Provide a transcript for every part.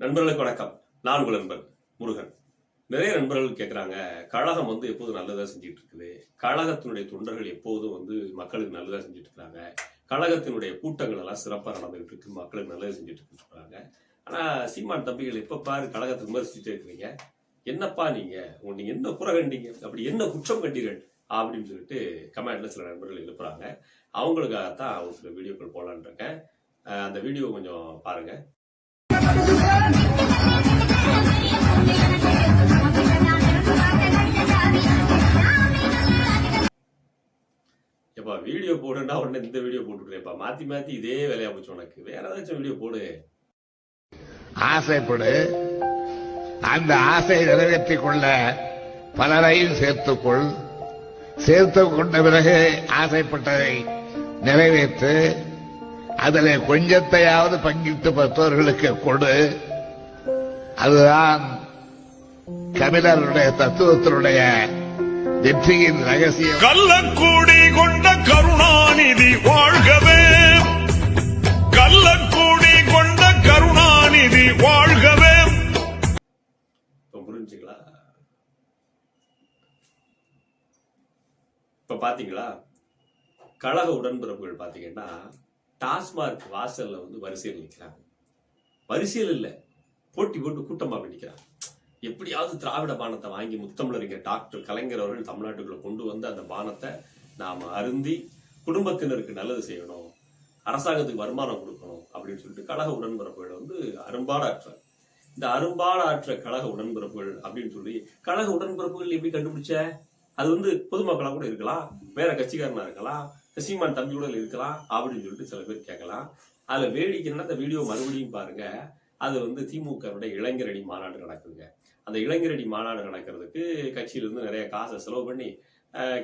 நண்பர்களுக்கு வணக்கம். நான் உங்கள் நண்பர் முருகன். நிறைய நண்பர்கள் கேட்குறாங்க கழகம் வந்து எப்போதும் நல்லதாக செஞ்சுட்டு இருக்குது கழகத்தினுடைய தொண்டர்கள் எப்போதும் வந்து மக்களுக்கு நல்லதாக செஞ்சுட்டு இருக்கிறாங்க கழகத்தினுடைய கூட்டங்கள் எல்லாம் சிறப்பாக நடந்துகிட்டு இருக்கு மக்களுக்கு நல்லதாக செஞ்சுட்டு இருக்காங்க ஆனால் சீமான் தம்பிகள் எப்போ பாரு கழகத்தை விமர்சிச்சுட்டே இருக்கிறீங்க. என்னப்பா நீங்க? உன்னை என்ன குறை கண்டீங்க? அப்படி என்ன குற்றம் கண்டீர்கள்? அப்படின்னு சொல்லிட்டு கமெண்ட்ல சில நண்பர்கள் எழுப்புறாங்க. அவங்களுக்காகத்தான் ஒரு சில வீடியோக்கள் போலான் இருக்கேன் அந்த வீடியோ கொஞ்சம் பாருங்க. எப்பா வீடியோ போடுன்னா உடனே இந்த வீடியோ போட்டுவிட்றேப்பா மாத்தி மாத்தி இதே வேலையா போச்சு உனக்கு. வேற ஏதாச்சும் வீடியோ போடு. ஆசைப்படு. அந்த ஆசையை நிறைவேற்றிக் கொள்ள பலரையும் சேர்த்துக்கொள். சேர்த்து கொண்ட பிறகு ஆசைப்பட்டதை நிறைவேற்று. அதில் கொஞ்சத்தையாவது பங்கிட்டு மற்றவர்களுக்கு கொடு. அதுதான் கபிலருடைய தத்துவத்தினுடைய வெற்றியின் ரகசியம். கள்ளக்கூடி கொண்ட கருணாநிதி வாழ்கவே. கள்ளக்கூடி கொண்ட கருணாநிதி வாழ்கவே. இப்போ புரிஞ்சுங்களா? இப்ப பாத்தீங்களா? கழக உடன்பிறப்புகள் பாத்தீங்கன்னா டாஸ்மார்க் வாசல்ல வந்து வரிசையில் நிற்கிறாங்க வரிசையில் இல்லை போட்டி போட்டு கூட்டமாக பண்ணிக்கிறாங்க எப்படியாவது திராவிட பானத்தை வாங்கி முத்தமிழறிஞர் டாக்டர் கலைஞர் அவர்கள் தமிழ்நாட்டுக்குள்ள கொண்டு வந்து அந்த பானத்தை நாம் அருந்தி குடும்பத்தினருக்கு நல்லது செய்யணும் அரசாங்கத்துக்கு வருமானம் கொடுக்கணும் அப்படின்னு சொல்லிட்டு கழக உடன்பிறப்புகள் வந்து அரும்பாடாற்ற இந்த அரும்பாடாற்ற கழக உடன்பிறப்புகள் அப்படின்னு சொல்லி கழக உடன்பிறப்புகள் எப்படி கண்டுபிடிச்ச? அது வந்து பொதுமக்களாக கூட இருக்கலாம் வேற கட்சிக்காரனா இருக்கலாம் சீமான் தம்பி இருக்கலாம் அப்படின்னு சொல்லிட்டு சில பேர் கேட்கலாம். அதில் வேடிக்கைன்னா அந்த வீடியோ மறுபடியும் பாருங்க. அது வந்து திமுகவுடைய இளைஞரணி மாநாடு நடக்குதுங்க. அந்த இளைஞரணி மாநாடு நடக்கிறதுக்கு கட்சியிலிருந்து நிறைய காசை செலவு பண்ணி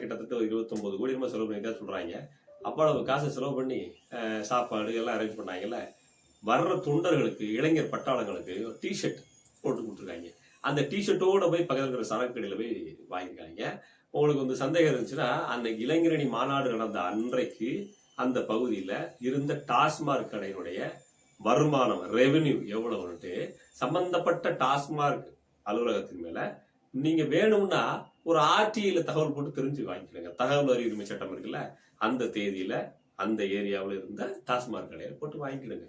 கிட்டத்தட்ட ஒரு இருபத்தொன்பது கோடி ரூபாய் செலவு பண்ணி சொல்கிறாங்க அவ்வளவு காசை செலவு பண்ணி சாப்பாடு எல்லாம் அரேஞ்ச் பண்ணாங்கல்ல. வர்ற தொண்டர்களுக்கு இளைஞர் பட்டாளங்களுக்கு டிஷர்ட் போட்டு கொடுத்துருக்காங்க. அந்த டிஷர்ட்டோட போய் பக்கத்தில் இருக்கிற சரக்கு கடையில் போய் வாங்கியிருக்காங்க. உங்களுக்கு வந்து சந்தேகம் இருந்துச்சுன்னா அந்த இளைஞரணி மாநாடு நடந்த அன்றைக்கு அந்த பகுதியில் இருந்த டாஸ்மார்க் கடையினுடைய வருமானம் ரெவென்யூ எவ்வளவுன்ட்டு சம்பந்தப்பட்ட டாஸ்மார்க் அலுவலகத்தின் மேல நீங்க வேணும்னா ஒரு ஆர்டிஐல தகவல் போட்டு தெரிஞ்சு வாங்கிக்கணுங்க. தகவல் அறிவுரிமை சட்டம் இருக்குல்ல அந்த தேதியில அந்த ஏரியாவில் இருந்த டாஸ்மார்க் கடையில போட்டு வாங்கிக்கிடுங்க.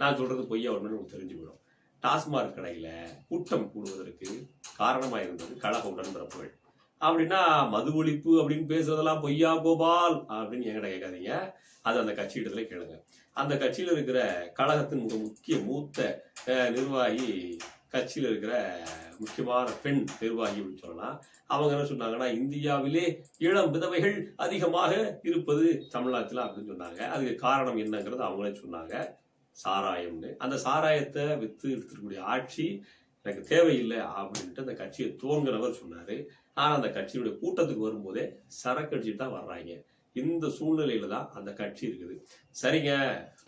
நான் சொல்றது பொய்யா ஒன்று உங்களுக்கு தெரிஞ்சுக்கணும் டாஸ்மார்க் கடையில கூட்டம் கூடுவதற்கு காரணமாக இருந்தது கழக உடன்பிறப்புகள். அப்படின்னா மது ஒழிப்பு அப்படின்னு பேசுறதெல்லாம் பொய்யா கோபால்? அப்படின்னு என்கிட்ட கேட்காதீங்க. அது அந்த கட்சியிடத்துல கேளுங்க. அந்த கட்சியில் இருக்கிற கழகத்தின் மிக முக்கிய மூத்த நிர்வாகி கட்சியில் இருக்கிற முக்கியமான பெண் நிர்வாகி அப்படின்னு சொல்லலாம். அவங்க என்ன சொன்னாங்கன்னா இந்தியாவிலே இளம் விதவைகள் அதிகமாக இருப்பது தமிழ்நாட்டில் அப்படின்னு சொன்னாங்க. அதுக்கு காரணம் என்னங்கிறது அவங்களே சொன்னாங்க. சாராயம்னு. அந்த சாராயத்தை வித்து இருக்கக்கூடிய ஆட்சி எனக்கு தேவையில்லை அப்படின்ட்டு அந்த கட்சியை துவங்கினவர் சொன்னார். ஆனால் அந்த கட்சியுடைய கூட்டத்துக்கு வரும்போதே சரக்கு அடிச்சுட்டு தான் வர்றாங்க. இந்த சூழ்நிலையில தான் அந்த கட்சி இருக்குது. சரிங்க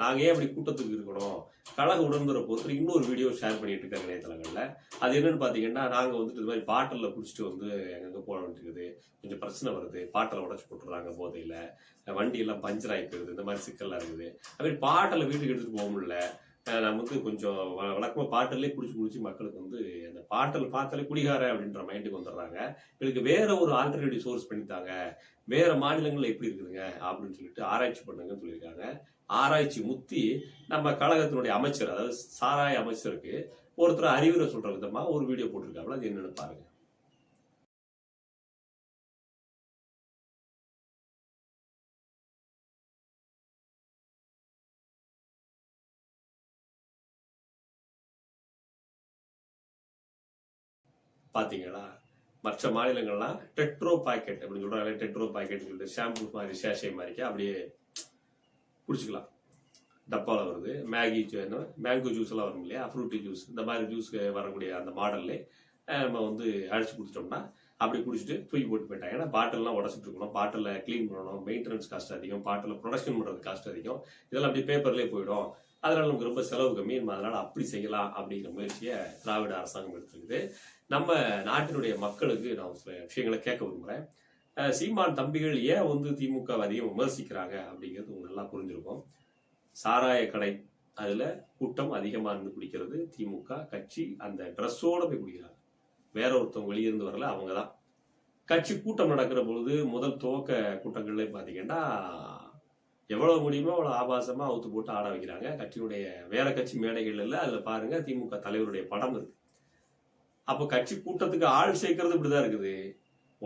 நாங்கள் ஏன் அப்படி கூட்டத்துக்கு இருக்கணும்? கழக உடன்புற பொறுத்து இன்னொரு வீடியோ ஷேர் பண்ணிட்டு இருக்காங்க இணையதளங்களில். அது என்னன்னு பார்த்தீங்கன்னா நாங்கள் வந்துட்டு இது மாதிரி பாட்டலில் குடிச்சிட்டு வந்து எங்கெங்கே போக வேண்டியிருக்குது. கொஞ்சம் பிரச்சனை வருது. பாட்டில் உடச்சி போட்டுறாங்க போதையில். வண்டியெல்லாம் பஞ்சர் ஆகி போயிருது. இந்த மாதிரி சிக்கல்லாம் இருக்குது. அது மாதிரி பாட்டில் வீட்டுக்கு எடுத்துகிட்டு போக முடியல. நம்ம வந்து கொஞ்சம் வ- பாட்டிலே குடிச்சு குடிச்சு மக்களுக்கு வந்து அந்த பாட்டில் பார்த்தாலே குடிகார அப்படின்ற மைண்டுக்கு வந்துடுறாங்க. இவங்களுக்கு வேற ஒரு ஆல்டர்னேட்டிவ் சோர்ஸ் பண்ணித்தாங்க வேற மாநிலங்களில் எப்படி இருக்குதுங்க அப்படின்னு சொல்லிட்டு ஆராய்ச்சி பண்ணுங்கன்னு சொல்லியிருக்காங்க. ஆராய்ச்சி முத்தி நம்ம கழகத்தினுடைய அமைச்சர் அதாவது சாராய அமைச்சருக்கு ஒருத்தர் அறிவுரை சொல்ற விதமா ஒரு வீடியோ போட்டிருக்காங்களா அது என்னன்னு பாருங்க. பார்த்தீங்களா மற்ற மாநிலங்கள்லாம் டெட்ரோ பாக்கெட் அப்படின்னு சொல்கிறாங்க டெட்ரோ பாக்கெட் சொல்லிட்டு ஷாம்பு மாதிரி சேஷை மாதிரிக்கா அப்படியே குடிச்சிக்கலாம். டப்பாவில் வருது. மேகி என்ன? மேங்கோ ஜூஸ் எல்லாம் வரும் இல்லையா? ஃப்ரூட்டி ஜூஸ் இந்த மாதிரி ஜூஸ் வரக்கூடிய அந்த மாடல்லே நம்ம வந்து அடிச்சு கொடுத்துட்டோம்னா அப்படி குடிச்சிட்டு தூக்கி போட்டு போயிட்டாங்க. ஏன்னா பாட்டில்லாம் உடச்சிட்டு இருக்கணும். பாட்டிலில் க்ளீன் பண்ணணும். மெயின்டெனன்ஸ் காஸ்ட் அதிகம். பாட்டில் ப்ரொடக்ஷன் பண்ணுறது காஸ்ட் அதிகம். இதெல்லாம் அப்படியே பேப்பர்லேயே போயிடும். அதனால் நமக்கு ரொம்ப செலவு கம்மி. நம்ம அதனால் அப்படி செய்யலாம் அப்படிங்கிற முயற்சியை திராவிட அரசாங்கம் எடுத்துருக்குது. நம்ம நாட்டினுடைய மக்களுக்கு நான் சில விஷயங்களை கேட்க விரும்புகிறேன் சீமான் தம்பிகள் ஏன் வந்து திமுக அதிகம் விமர்சிக்கிறாங்க அப்படிங்கிறது உங்களுக்கு நல்லா புரிஞ்சிருக்கும். சாராய கடை அதில் கூட்டம் அதிகமாக இருந்து குடிக்கிறது திமுக கட்சி அந்த ட்ரெஸ்ஸோடு போய் குடிக்கிறாங்க. வேற ஒருத்தவங்க வெளியிருந்து வரல அவங்க தான் கட்சி கூட்டம் நடக்கிற பொழுது முதல் துவக்க கூட்டங்கள்ல பார்த்தீங்கன்னா எவ்வளவு முடியுமோ அவ்வளவு ஆபாசமா அவுத்து போட்டு ஆட வைக்கிறாங்க. கட்சியுடைய வேற கட்சி மேடைகள் இல்லை அதுல பாருங்க திமுக தலைவருடைய படம் இருக்கு. அப்போ கட்சி கூட்டத்துக்கு ஆள் சேர்க்கறது இப்படிதான் இருக்குது.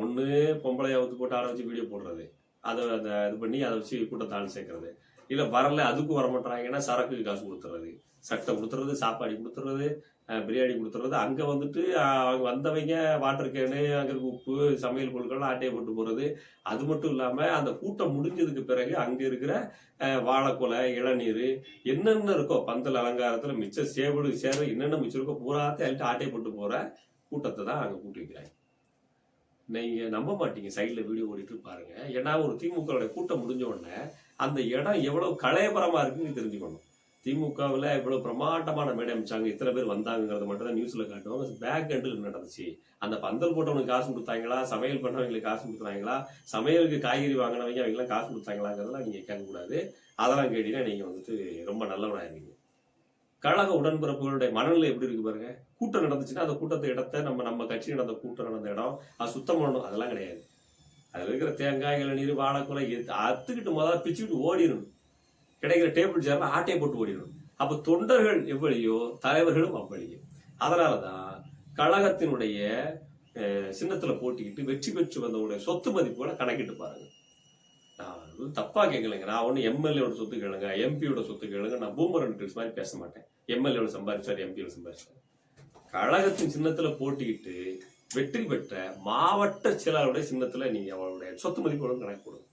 ஒண்ணு பொம்பளை அவுத்து போட்டு ஆட வச்சு வீடியோ போடுறது. அதை அந்த இது பண்ணி அதை வச்சு கூட்டத்தை ஆள் சேர்க்கறது. இல்ல வரல அதுக்கும் வர மாட்டாங்கன்னா சரக்குக்கு காசு கொடுத்துறது. சட்டை கொடுத்துறது சாப்பாடு கொடுத்துறது பிரியாணி கொடுத்துறது. அங்க வந்துட்டு அவங்க வந்தவங்க வாட்டர் கேனு அங்க இருக்க உப்பு சமையல் பொருட்கள்லாம் ஆட்டையை போட்டு போறது. அது மட்டும் இல்லாம அந்த கூட்டம் முடிஞ்சதுக்கு பிறகு அங்க இருக்கிற அஹ், வாழைக்குலை இளநீர் என்னென்ன இருக்கோ பந்தல் அலங்காரத்துல மிச்ச சேவடு சேவை என்னென்ன மிச்சம் இருக்கோ பூராத்தையும் அள்ளிட்டு ஆட்டையை போட்டு போற கூட்டத்தை தான் அங்க கூட்டி வைக்கிறாங்க. நீங்க நம்ப மாட்டீங்க. சைட்ல வீடியோ ஓடிட்டு பாருங்க. ஏன்னா ஒரு திமுக கூட்டம் முடிஞ்ச உடனே அந்த இடம் எவ்வளவு கலையபரமா இருக்குன்னு தெரிஞ்சுக்கணும். திமுகவில் இவ்வளோ பிரமாண்டமான மேடை அமைச்சாங்க. இத்தனை பேர் வந்தாங்கிறத மட்டும் தான் நியூஸில் காட்டுவாங்க. பேக் எண்டில் நடந்துச்சு. அந்த பந்தல் போட்டவனுக்கு காசு கொடுத்தாங்களா? சமையல் பண்ணவங்களுக்கு காசு கொடுத்தாங்களா? சமையலுக்கு காய்கறி வாங்கினவங்க அவங்களாம் காசு கொடுத்தாங்களாங்கிறதெல்லாம் நீங்கள் கேட்கக்கூடாது. அதெல்லாம் கேட்டீங்கன்னா நீங்கள் வந்துட்டு ரொம்ப நல்லவனாக இருக்கீங்க கழக உடன்பிறப்புகளுடைய மனநிலை எப்படி இருக்கு பாருங்க. கூட்டம் நடந்துச்சுன்னா அந்த கூட்டத்தை இடத்த நம்ம நம்ம கட்சி நடந்த கூட்டம் நடந்த இடம். அது சுத்தம் பண்ணணும். அதெல்லாம் கிடையாது. அதில் இருக்கிற தேங்காய் இளநீர் வாழைக்குலை அத்துக்கிட்டு முதல்ல பிச்சுக்கிட்டு ஓடிடணும் கிடைக்கிற டேபிள் சேர்ல ஆட்டையை போட்டு ஓடிடணும் அப்போ தொண்டர்கள் எவ்வளியோ தலைவர்களும் அவ்வளியோ அதனால தான் கழகத்தினுடைய சின்னத்தில் போட்டிக்கிட்டு வெற்றி பெற்று வந்தவங்களுடைய சொத்து மதிப்புகளை கணக்கிட்டு பாருங்க. நான் வந்து தப்பா கேட்கலைங்க நான் ஒன்று எம்எல்ஏட சொத்து கேளுங்க எம்பியோட சொத்து கேளுங்க நான் பூமரன் டீல்ஸ் மாதிரி பேச மாட்டேன். எம்எல்ஏட சம்பாதிச்சார் எம்பியோட சம்பாதிச்சார் கழகத்தின் சின்னத்தில் போட்டிக்கிட்டு வெற்றி பெற்ற மாவட்ட செயலாளருடைய சின்னத்துல நீங்க அவருடைய சொத்து மதிப்புகளும் கணக்கு கொடுங்க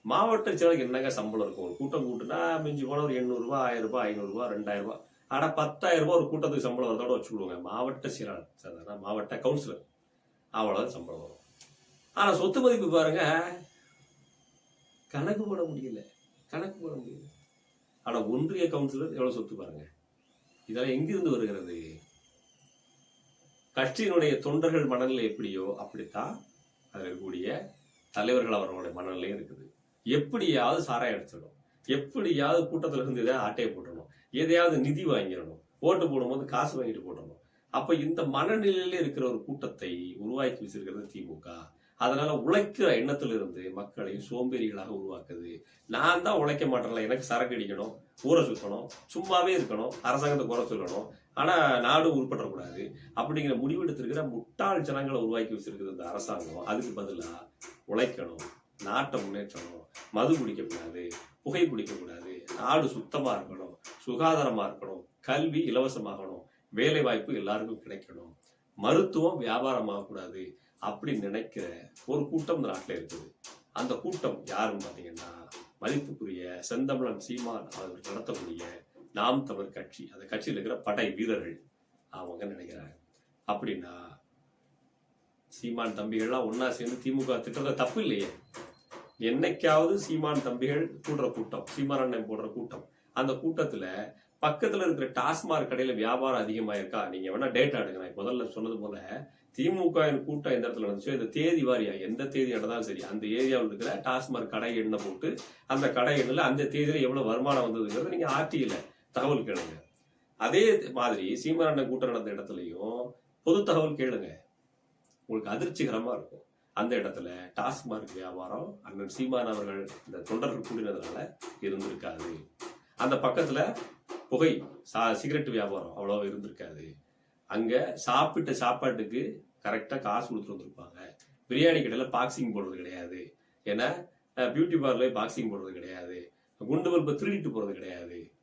மாவட்ட செயலாளருக்கு என்னங்க சம்பளம் இருக்கும்? ஒரு கூட்டம் கூட்டுனா மிஞ்சி போன ஒரு எண்ணூறு ரூபாய் ஆயிரம் ரூபாய் ஐநூறு ரூபாய் ரெண்டாயிரம் ரூபாய் ஆனா பத்தாயிரம் ரூபாய் ஒரு கூட்டத்துக்கு சம்பளம் வரதோட வச்சுக்கிடுவாங்க. மாவட்ட செயலாளர் சாதாரண மாவட்ட கவுன்சிலர் அவ்வளவுதான் சம்பளம் வரும். ஆனா சொத்து மதிப்பு பாருங்க. கணக்கு போட முடியல. கணக்கு போட முடியல. ஆனா ஒன்றிய கவுன்சிலர் எவ்வளவு சொத்து பாருங்க. இதெல்லாம் எங்கிருந்து வருகிறது? கட்சியினுடைய தொண்டர்கள் மனநிலை எப்படியோ அப்படித்தான் அதில் இருக்கக்கூடிய தலைவர்கள் அவர்களுடைய மனநிலையும் இருக்குது. எப்படியாவது சாராயம் அடிச்சிடணும் எப்படியாவது கூட்டத்தில் இருந்து எதாவது ஆட்டையை போட்டுடணும். எதையாவது நிதி வாங்கிடணும். ஓட்டு போடும்போது காசு வாங்கிட்டு போடணும் அப்போ இந்த மனநிலையில இருக்கிற ஒரு கூட்டத்தை உருவாக்கி வச்சிருக்கிறது திமுக. அதனால உழைக்கிற எண்ணத்துல இருந்து மக்களையும் சோம்பேறிகளாக உருவாக்குது. நான் தான் உழைக்க மாட்டேன்ல எனக்கு சரக்கு அடிக்கணும் ஊரை சுற்றணும் சும்மாவே இருக்கணும் அரசாங்கத்தை குறை சொல்லணும் ஆனால் நாடு உருப்படக்கூடாது. அப்படிங்கிற முடிவெடுத்திருக்கிற முட்டாள் ஜனங்களை உருவாக்கி வச்சிருக்கிறது இந்த அரசாங்கம் அதுக்கு பதிலாக உழைக்கணும் நாட்டை முன்னேற்றணும் மது குடிக்கக்கூடாது புகை பிடிக்கக்கூடாது நாடு சுத்தமாக இருக்கணும் சுகாதாரமாக இருக்கணும் கல்வி இலவசமாகணும் வேலை வாய்ப்பு எல்லாருக்கும் கிடைக்கணும். மருத்துவம் வியாபாரமாகக்கூடாது அப்படின்னு நினைக்கிற ஒரு கூட்டம் இந்த நாட்டில் இருக்குது. அந்த கூட்டம் யாருன்னு பார்த்தீங்கன்னா மதிப்புக்குரிய செந்தமிழன் சீமான் அவர்கள் நடத்தக்கூடிய நாம் தமிழ் கட்சி அந்த கட்சியில் இருக்கிற படை வீரர்கள் அவங்க நினைக்கிறாங்க? அப்படின்னா சீமான் தம்பிகள்லாம் ஒன்னா சேர்ந்து திமுக திட்டத்தை தப்பு இல்லையே. என்னைக்காவது சீமான் தம்பிகள் கூடுற கூட்டம் சீமான் அண்ணன் போடுற கூட்டம் அந்த கூட்டத்துல பக்கத்துல இருக்கிற டாஸ்மாக் கடையில வியாபாரம் அதிகமா இருக்கா நீங்க வேணா டேட்டா எடுங்க. முதல்ல சொன்னது போல திமுக கூட்டம் எந்த இடத்துல நடந்துச்சோ இந்த தேதி வாரியா எந்த தேதி நடந்தாலும் சரி அந்த ஏரியாவில் இருக்கிற டாஸ்மாக் கடை எண்ணை போட்டு அந்த கடை எண்ணில் அந்த தேதியில எவ்வளவு வருமானம் வந்ததுங்கிறது நீங்க ஆர்டியில் தகவல் கேளுங்க. அதே மாதிரி சீமான் கூட்டம் நடந்த இடத்துலையும் பொது தகவல் கேளுங்க. உங்களுக்கு அதிர்ச்சிகரமா இருக்கும். அந்த இடத்துல டாஸ்மார்க் வியாபாரம் அண்ணன் சீமான் அவர்கள் இந்த தொண்டர்கள் கூடினதுனால இருந்திருக்காது. அந்த பக்கத்துல புகை சா- சிகரெட் வியாபாரம் அவ்வளோ இருந்திருக்காது. அங்க சாப்பிட்ட சாப்பாட்டுக்கு கரெக்டா காசு கொடுத்துட்டு வந்திருப்பாங்க. பிரியாணி கடையில பாக்ஸிங் போடுறது கிடையாது. ஏன்னா பியூட்டி பார்லர் பாக்ஸிங் போடுறது கிடையாது. குண்டு பல்பை திருடிட்டு போறது கிடையாது.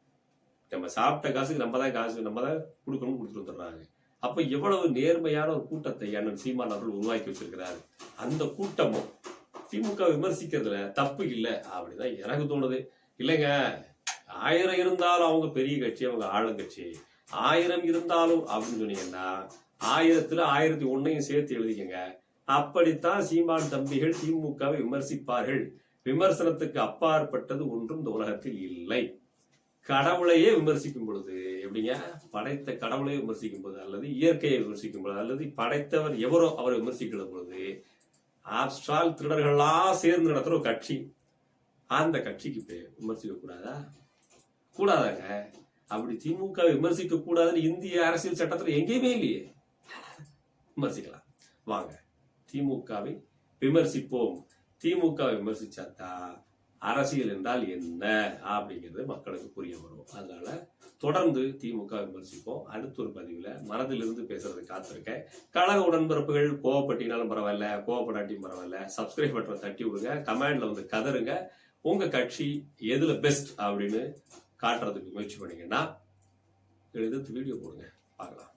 நம்ம சாப்பிட்ட காசுக்கு நம்ம தான் காசு நம்ம தான் கொடுக்கணும்னு கொடுத்துட்டு வந்துடுறாங்க. அப்போ எவ்வளவு நேர்மையான ஒரு கூட்டத்தை அண்ணன் சீமான் அவர்கள் உருவாக்கி வச்சிருக்கிறாரு? அந்த கூட்டமும் திமுக விமர்சிக்கிறதுல தப்பு இல்லை. அப்படிதான் எனக்கு தோணுது. இல்லைங்க ஆயிரம் இருந்தாலும் அவங்க பெரிய கட்சி அவங்க ஆளுங்கட்சி. ஆயிரம் இருந்தாலும் அப்படின்னு சொன்னீங்கன்னா ஆயிரத்துல ஆயிரத்தி ஒன்னையும் சேர்த்து எழுதிக்கங்க. அப்படித்தான் சீமான் தம்பிகள் திமுகவை விமர்சிப்பார்கள். விமர்சனத்துக்கு அப்பாற்பட்டது ஒன்றும் இந்த உலகத்தில் இல்லை. கடவுளையே விமர்சிக்கும் பொழுது எப்படிங்க? படைத்த கடவுளை விமர்சிக்கும் போது அல்லது இயற்கையை விமர்சிக்கும் பொழுது அல்லது படைத்தவர் எவரோ அவரை விமர்சிக்கிற பொழுது ஆப்ஸ்டால் திருடர்களா சேர்ந்து நடத்துற ஒரு கட்சி. அந்த கட்சிக்கு விமர்சிக்க கூடாதா? கூடாதாங்க. அப்படி திமுக விமர்சிக்க கூடாதுன்னு இந்திய அரசியல் சட்டத்துல எங்கேயுமே இல்லையே. விமர்சிக்கலாம். வாங்க. திமுகவை விமர்சிப்போம். திமுக விமர்சிச்சாதான் அரசியல் என்றால் என்ன அப்படிங்கிறது மக்களுக்கு புரிய வரும். அதனால தொடர்ந்து திமுக விமர்சிப்போம். அடுத்த ஒரு பதிவில் மனதிலிருந்து பேசுறது காத்திருக்கேன். கழக உடன்பிறப்புகள் கோவப்பட்டினாலும் பரவாயில்ல கோவப்படாட்டியும் பரவாயில்ல சப்ஸ்கிரைப் பட்டனை தட்டி விடுங்க கமெண்ட்ல வந்து கதருங்க உங்க கட்சி எதுல பெஸ்ட் அப்படின்னு காட்டுறதுக்கு முயற்சி பண்ணீங்கன்னா எழுதுக்கு வீடியோ போடுங்க. பார்க்கலாம்.